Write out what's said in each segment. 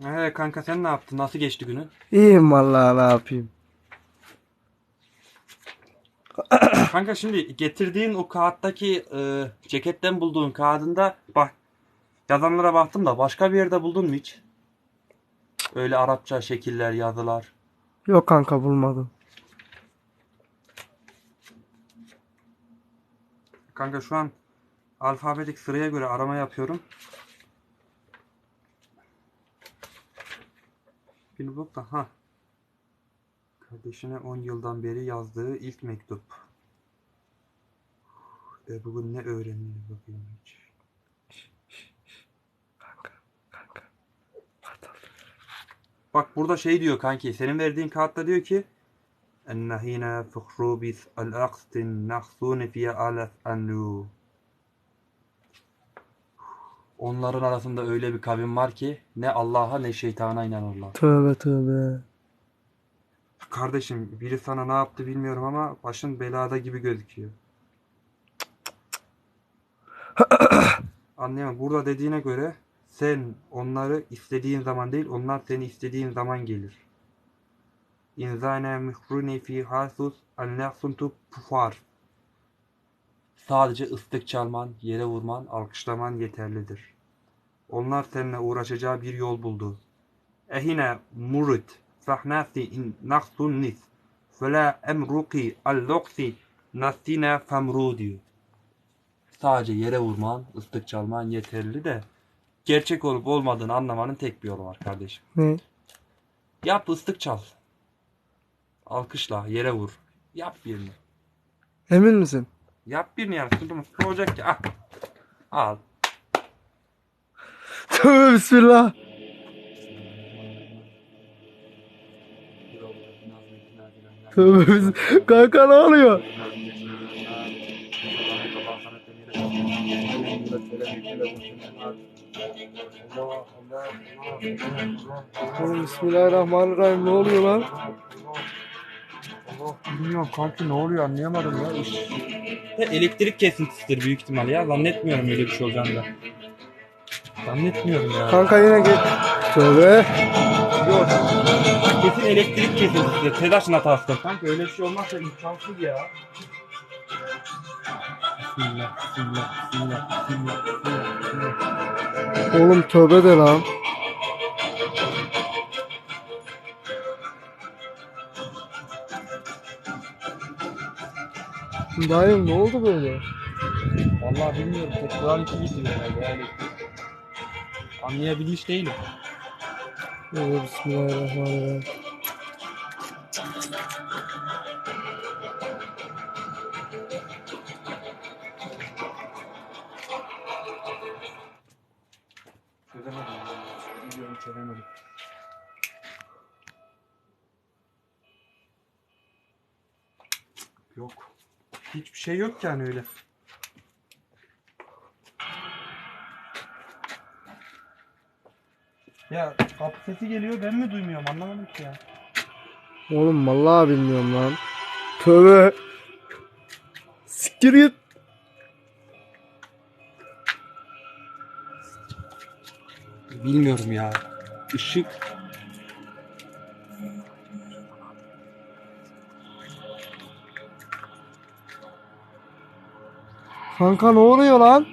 Ee kanka sen ne yaptın? Nasıl geçti günün? İyiyim vallahi ne yapayım. kanka şimdi getirdiğin o kağıttaki e, ceketten bulduğun kağıdında bak yazanlara baktım da başka bir yerde buldun mu hiç? Öyle Arapça şekiller, yazılar. Yok kanka bulmadım. Kanka şu an alfabetik sıraya göre arama yapıyorum. Bak da ha. Kardeşine 10 yıldan beri yazdığı ilk mektup. E bugün ne öğreniyor bakayım hiç. Kanka. Kanka. Bak burada şey diyor kanki. Senin verdiğin kağıtta diyor ki bis al aqstin nahsuni fiye alef anlu. Onların arasında öyle bir kavim var ki ne Allah'a ne şeytana inanırlar. Tövbe tövbe. Kardeşim biri sana ne yaptı bilmiyorum ama başın belada gibi gözüküyor. Anlayamam. Burada dediğine göre sen onları istediğin zaman değil, onlar seni istediğin zaman gelir. İnzane mihruni fi hasus annahsuntu pufar. Sadece ıslık çalman, yere vurman, alkışlaman yeterlidir. Onlar seninle uğraşacağı bir yol buldu. Ehine murid fahnasi in naksun nis. Fela emruki al-loksi nastina famru diyor. Sadece yere vurman, ıslık çalman yeterli de gerçek olup olmadığını anlamanın tek bir yolu var kardeşim. Ne? Yap ıslık çal. Alkışla, yere vur. Yap birini. Emin misin? Yap birini mı? Ne olacak ki? Al. Al. Tövbe bismillah. Tövbe bis- Kanka ne oluyor? Bismillahirrahmanirrahim ne oluyor lan? Bilmiyorum kanki ne oluyor anlayamadım ya. İş. Elektrik kesintisidir büyük ihtimal ya. Zannetmiyorum öyle bir şey olacağını da. Zannetmiyorum ya. Kanka yine git. Tövbe. Yok. Kesin elektrik kesintisidir. TEDAŞ'ın hatasıdır. Kanka öyle bir şey olmazsa imkansız ya. Bismillah, bismillah, bismillah, bismillah, bismillah. Oğlum tövbe de lan. Dayım ne oldu böyle? Vallahi bilmiyorum. Tek Kur'an iki gidiyor herhalde yani. Anlayabilmiş değilim. Bismillahirrahmanirrahim. Şey yok yani öyle. Ya kapı sesi geliyor ben mi duymuyorum anlamadım ki ya. Oğlum vallahi bilmiyorum lan. Tövbe. Siktir git. Bilmiyorum ya. Işık. Kanka ne oluyor lan?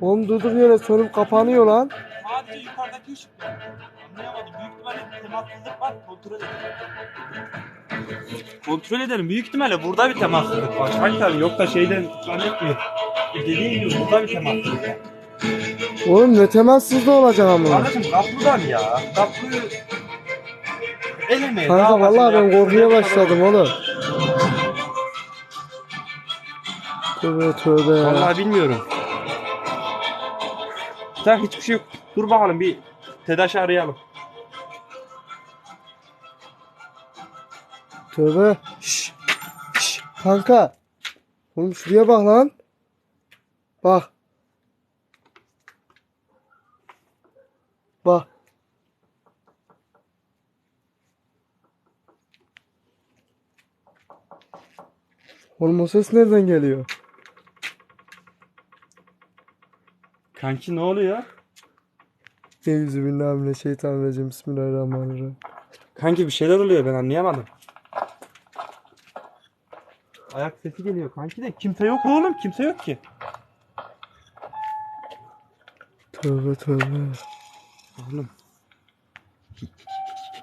Oğlum durduk yere sönüp kapanıyor lan. Sadece yukarıdaki ışık. Anlayamadım. Büyük ihtimalle temassızlık var. Kontrol edelim. Kontrol edelim. Büyük ihtimalle burada bir temassızlık var. Hakikaten yok da şeyden zannetmiyor. Dediğim gibi burada bir temassızlık var. Oğlum ne temassız da olacak ama. Kardeşim kaplıdan ya. Kapıyı eleme. Kanka vallahi ben korkuya başladım oğlum. Tövbe tövbe ya. Vallahi bilmiyorum. Sen hiçbir şey yok. Dur bakalım bir TEDAŞ'ı arayalım. Tövbe. Şş. Şş. Kanka. Oğlum şuraya bak lan. Bak. Bak. Oğlum o ses nereden geliyor? Kanki ne oluyor? Euzubillahimineşşeytanirracim. Bismillahirrahmanirrahim. Kanki bir şeyler oluyor ben anlayamadım. Ayak sesi geliyor kanki de kimse yok oğlum kimse yok ki. Tövbe tövbe. Oğlum.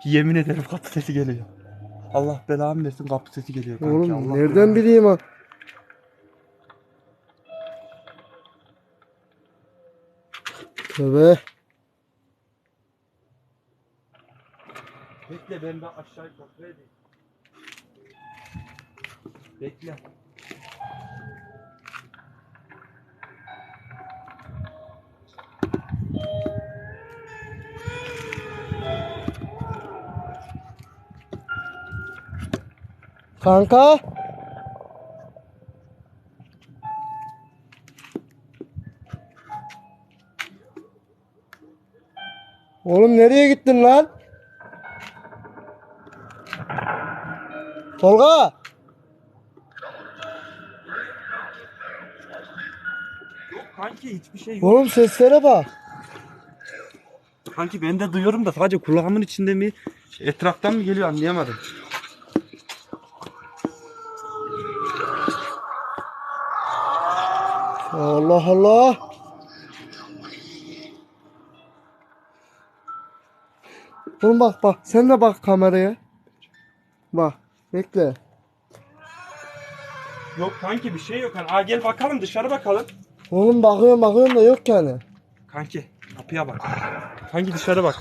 Yemin ederim kapı sesi geliyor. Allah belamı versin kapı sesi geliyor kanki. Oğlum Allah nereden belamı- bileyim ha? Tövbe. Bekle ben de aşağıya kontrol edeyim. Bekle. Kanka. Oğlum nereye gittin lan? Tolga. Yok kanki hiçbir şey yok. Oğlum seslere bak. Kanki ben de duyuyorum da sadece kulağımın içinde mi etraftan mı geliyor anlayamadım. Allah Allah. Oğlum bak bak sen de bak kameraya. Bak bekle. Yok kanki bir şey yok. Aa, gel bakalım dışarı bakalım. Oğlum bakıyorum bakıyorum da yok yani. Kanki kapıya bak. Kanki dışarı bak.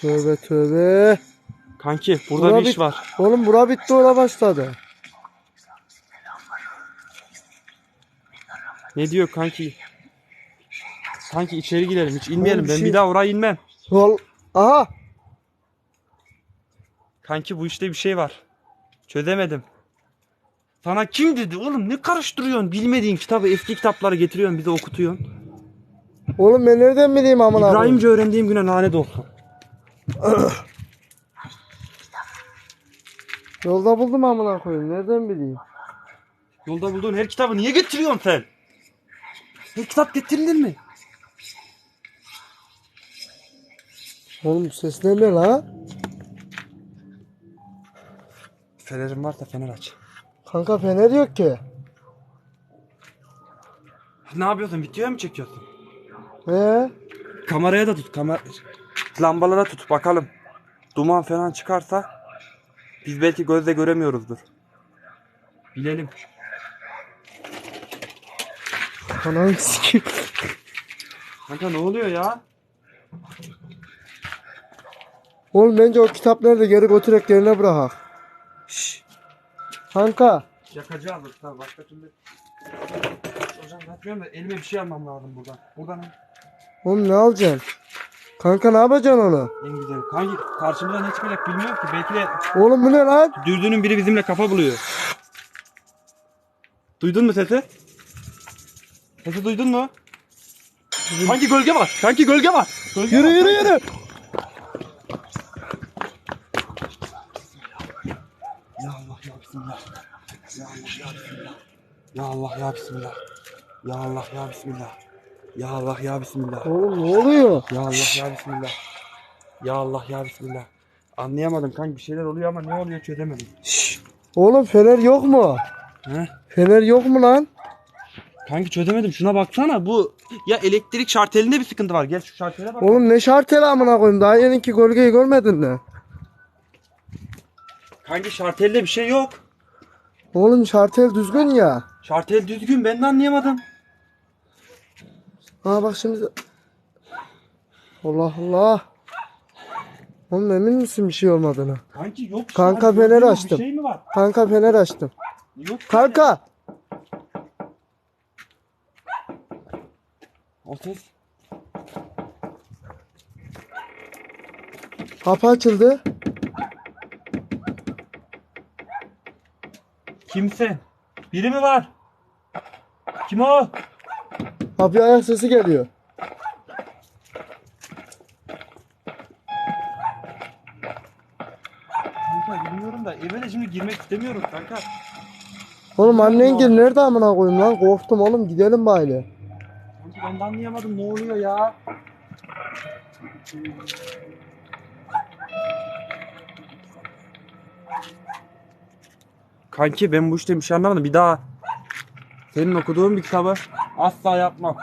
Tövbe tövbe. Kanki burada Bura bir iş bit- var. Oğlum bura bitti ora başladı. Ne diyor kanki? Kanki içeri girelim hiç inmeyelim. Oğlum bir ben şey- bir daha oraya inmem. Ol Aha. Kanki bu işte bir şey var. Çözemedim. Sana kim dedi oğlum ne karıştırıyorsun? Bilmediğin kitabı eski kitapları getiriyorsun bize okutuyorsun. Oğlum ben nereden bileyim amına koyayım? İbrahimce öğrendiğim güne lanet olsun. Yolda buldum amına koyayım. Nereden bileyim? Yolda bulduğun her kitabı niye getiriyorsun sen? Her kitap getirilir mi? Oğlum sesler ne la? Fenerin varsa fener aç. Kanka fener yok ki. Ne yapıyorsun? Videoya mı çekiyorsun? He? Kameraya da tut. Kamer lambalara tut bakalım. Duman falan çıkarsa biz belki gözle göremiyoruzdur. Bilelim. Ananı sikeyim. Kanka ne oluyor ya? Oğlum bence o kitapları da geri götürerek yerine bırak. Şşş. Kanka. Yakacağız tabii başka türlü. Hocam yapmıyorum da elime bir şey almam lazım buradan. Buradan Oğlum ne alacaksın? Kanka ne yapacaksın onu? en güzel. Kanki karşımıza ne çıkacak bilmiyorum ki. Belki de Oğlum bu ne lan? dürdünün biri bizimle kafa buluyor. Duydun mu sesi? Sesi duydun mu? Kanki gölge var. Kanki gölge var. Gölge Yürü var. yürü yürü. Ya Allah ya Bismillah. Ya Allah ya Bismillah. Ya Allah ya Bismillah. Ya Allah ya Bismillah. Ya Allah ya Bismillah. Oğlum ne oluyor? Ya Allah ya Bismillah. Ya Allah ya Bismillah. Anlayamadım kanka bir şeyler oluyor ama ne oluyor çözemedim. Şşş. Oğlum fener yok mu? He? Fener yok mu lan? Kanki çözemedim şuna baksana bu ya elektrik şartelinde bir sıkıntı var. Gel şu şartele bak. Oğlum ne şarteli amına koyayım? Daha yeninki gölgeyi görmedin mi? Kanki şartelde bir şey yok. Oğlum şartel düzgün ya. Şartel düzgün ben de anlayamadım. Ha bak şimdi. Allah Allah. Oğlum emin misin bir şey olmadığını? Kanki yok. Kanka şartel fener yok, açtım. Bir şey mi var? Kanka fener açtım. Yok. Kanka. O ses. Kapı açıldı. Kimse. Biri mi var? Kim o? Kapıya ayak sesi geliyor. Kanka bilmiyorum da eve de şimdi girmek istemiyorum kanka. Oğlum annen gel nerede amına koyayım lan? Korktum oğlum gidelim bari. Kanka ben de anlayamadım ne oluyor ya. Kanki ben bu işte bir şey anlamadım. Bir daha senin okuduğun bir kitabı asla yapmam.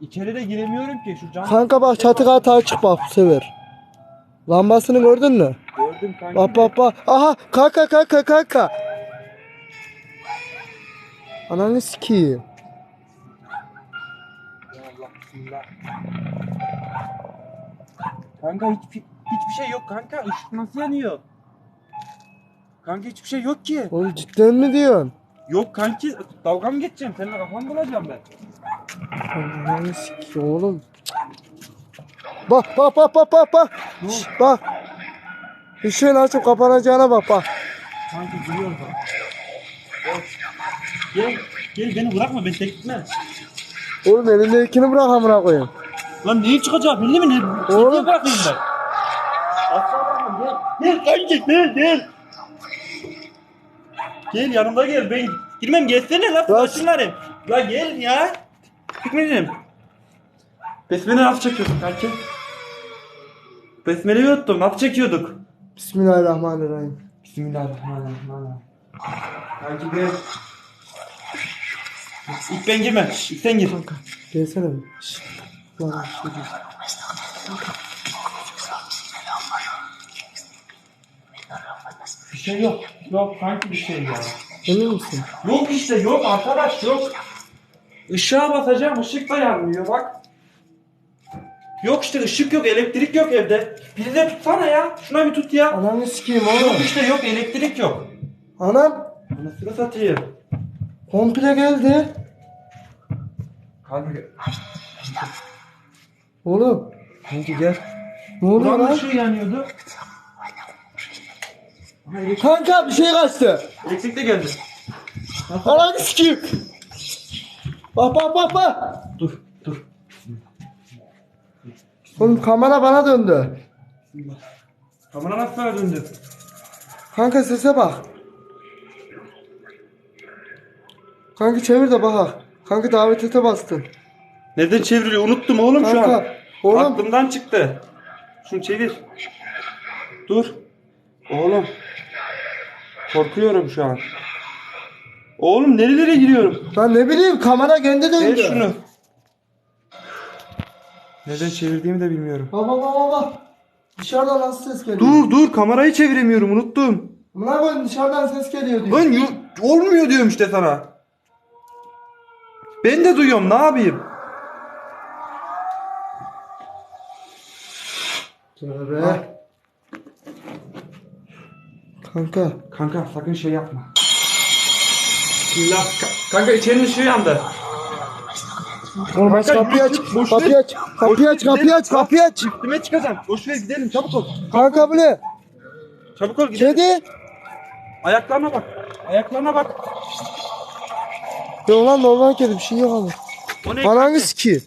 İçeri de giremiyorum ki şu cam. Kanka bak çatı katı açık bak bu sefer. Lambasını gördün mü? Gördüm kanki. Bak bak bak. Aha kanka kanka kanka. Ananı sikeyim. Bismillah. Kanka hiç, hiçbir şey yok kanka. Işık nasıl yanıyor? Kanka hiçbir şey yok ki. Oğlum cidden mi diyorsun? Yok kanki dalga mı geçeceğim? Seninle kafamı bulacağım ben. Ananı sikeyim oğlum. Bak bak bak bak bak bak. Şşt, bak. Işığın açıp kapanacağına bak bak. Kanki gülüyorum bak. Gel, gel beni bırakma ben tek gitmem. Oğlum elindekini bırak amına koyayım. Lan neyi çıkacak belli mi? Ne, Oğlum. Niye bırakayım ben? Gel. Kanki gel gel. Gel yanımda gel ben girmem gelsene lan başınlarım. La gel ya. Gitmedim. Besmele nasıl çekiyorsun kanki? Besmele'yi unuttum. Nasıl çekiyorduk? Bismillahirrahmanirrahim. Bismillahirrahmanirrahim. Kanki gel. İlk ben girmem. İlk sen gir. Gelsene bir. Şşt. Lan, bir şey değil. Bir şey yok. Yok kanki bir şey ya. Emin misin? Yok işte yok arkadaş yok. Işığa basacağım ışık da yanmıyor bak. Yok işte ışık yok elektrik yok evde. Prize tutsana ya. Şuna bir tut ya. Ananı sikeyim Yok oğlum. işte yok elektrik yok. Anam Anasını satayım. Komple geldi. Kanka, Oğlum kanki gel. ne oluyor Buranın lan? ışığı yanıyordu. Kanka bir şey kaçtı. elektrik de geldi. Ananı sikeyim. Bak bak bak bak. Dur dur. Oğlum kamera bana döndü. Kamera nasıl döndü? Kanka sese bak. Kanka çevir de bak. Kanka davet ete bastın. Neden çevriliyor? Unuttum oğlum şu an. Kanka oğlum Aklımdan çıktı. Şunu çevir. Dur. Oğlum. Korkuyorum şu an. Oğlum nerelere giriyorum? ben ne bileyim kamera kendi Ver döndü. şunu. Neden çevirdiğimi de bilmiyorum. Baba baba baba. Dışarıdan nasıl ses geliyor? Dur dur kamerayı çeviremiyorum unuttum. Buna koyun dışarıdan ses geliyor diyor. Lan yu- olmuyor diyorum işte sana. Ben de duyuyorum ne yapayım? Tövbe. Kanka. Kanka sakın şey yapma. Bismillah. Ka- kanka içerinin ışığı yandı. Oğlum aç kapıyı aç. boş Kapıyı aç. Kapıyı aç. Kapıyı aç. Kapıyı aç. Üstüme çıkacağım. Boş ver gidelim çabuk ol. Kanka bu ne? Çabuk ol gidelim. Kedi. Ayaklarına bak. Ayaklarına bak. Yok lan normal kedi bir şey yok ama. O ne? Ananı sikeyim.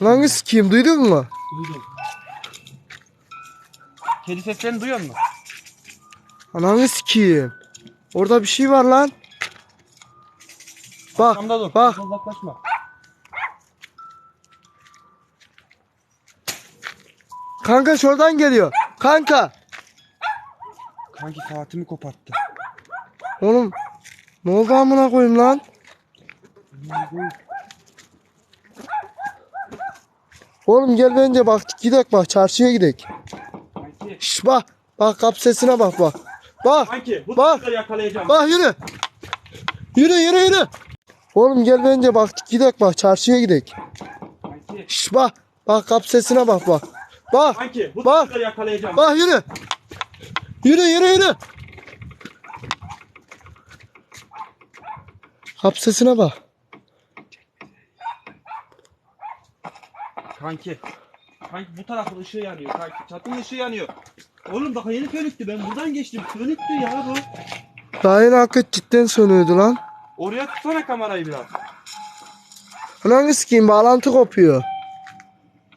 Ananı sikeyim duydun mu? Duydum. Kedi seslerini duyuyor musun? Ananı sikeyim. Orada bir şey var lan. Bak Arkamda dur. bak. Uzaklaşma. Kanka şuradan geliyor. Kanka. Kanki saatimi koparttı. Oğlum. Ne oldu amına koyayım lan? Oğlum gel bence bak gidek bak çarşıya gidek. Şş bak. Bak kap sesine bak bak. Bak. Kanki bu Bak. Bak yürü. Yürü yürü yürü. Oğlum gel bence bak gidek bak çarşıya gidek. Şş bak. Bak kap sesine bak bak. Bak. Kanki bu Bak. Bak yürü. Yürü yürü yürü. Kap sesine bak. Kanki. Kanki bu tarafın ışığı yanıyor kanki. Çatının ışığı yanıyor. Oğlum daha yeni sönüktü ben buradan geçtim. Sönüktü ya bu. Daha yeni hakikaten cidden sönüyordu lan. Oraya tutsana kamerayı biraz. Ananı sikeyim bağlantı kopuyor.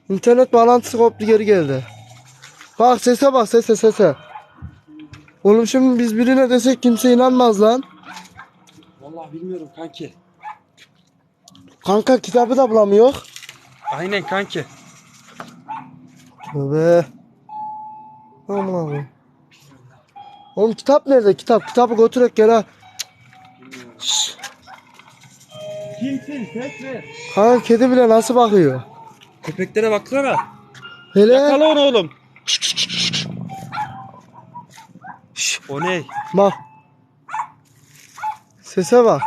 İnternet bağlantısı koptu geri geldi. Bak sese bak sese sese. Oğlum şimdi biz birine desek kimse inanmaz lan. Vallahi bilmiyorum kanki. Kanka kitabı da bulamıyor. Aynen kanki. Tövbe. Aman abi. Oğlum kitap nerede? Kitap. Kitabı götürek gel ha. Şşş. Kimsin? Ses ver. Kanka kedi bile nasıl bakıyor? Köpeklere baksana. Hele. Yakala onu oğlum. Şşş. O ne? Bak. Sese bak.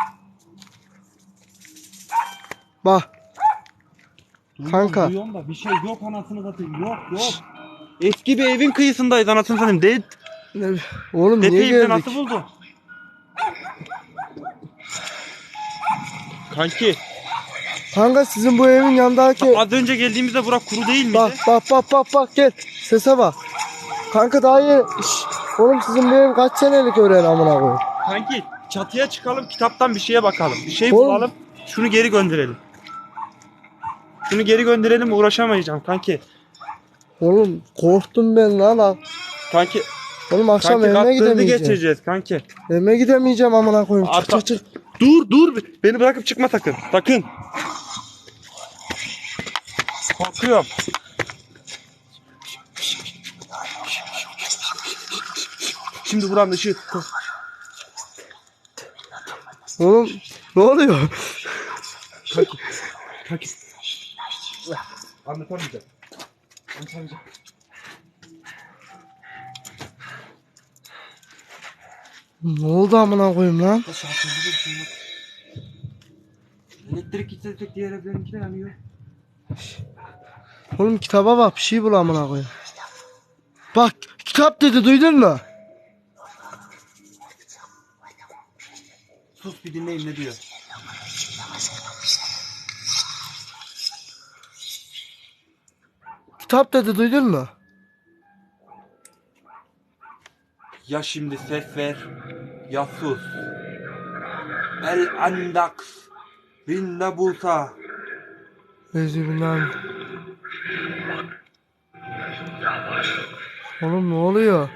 Bak. Kanka. Duyuyorum da bir şey yok anasını satayım. Yok yok. Eski bir evin kıyısındayız anasını satayım. De Ne- Oğlum niye Depeyi bize geldik? nasıl buldu? Kanki Kanka sizin bu evin yanındaki az önce geldiğimizde bura kuru değil miydi? Bak bak bak bak bak gel. Sese bak. Kanka daha iyi. Şş, Oğlum sizin bu ev kaç senelik öğren amına koyayım. Kanki çatıya çıkalım kitaptan bir şeye bakalım. Bir şey Oğlum. bulalım. Şunu geri gönderelim. Şunu geri gönderelim uğraşamayacağım kanki. Oğlum korktum ben lan. lan. Kanki, Oğlum akşam kanki evime gidemeyeceğim. geçeceğiz kanki. Evime gidemeyeceğim amına koyayım. Çık Arka- çık çık. Dur dur beni bırakıp çıkma sakın. Sakın. Korkuyorum. Şimdi buranın ışığı Oğlum ne oluyor? Kanki. Kanki. Anlatamayacağım. Anlatamayacağım. Ne oldu amına koyayım lan? Elektrik gitse tek diğer evlerinki de yanıyor. Oğlum kitaba bak bir şey bul amına koyayım. Bak kitap dedi duydun mu? Sus bir dinleyin ne diyor. Kitap dedi duydun mu? Ya şimdi ses ver ya sus. El andaks bin nabuta. Ezibinen. Oğlum ne oluyor?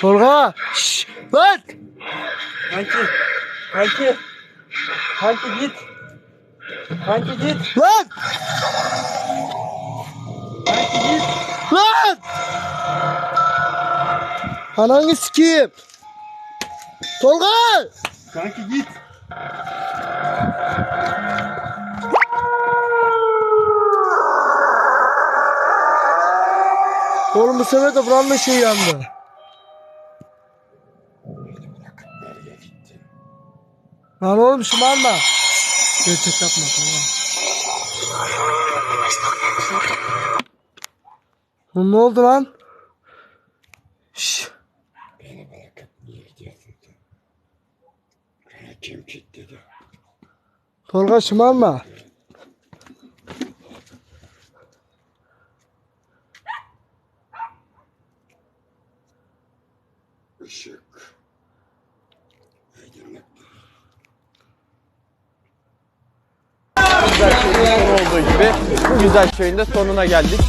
Tolga! Şşş! Lan! Kanki. Kanki. Kanki git. Kanki git. Lan! Kanki git. Lan! Ananı sikeyim. Tolga! Kanki git. Oğlum bu sefer de buranın ışığı yandı. Lan oğlum şımarma. Gerçek yapma tamam. Ne oldu lan? Şşş. Beni bırakıp niye gidiyorsun sen? Bana kim kilitledi? Tolga şımarma. Işık. Aydınlık. güzel şeyin sonu olduğu gibi bu güzel şeyin de sonuna geldik.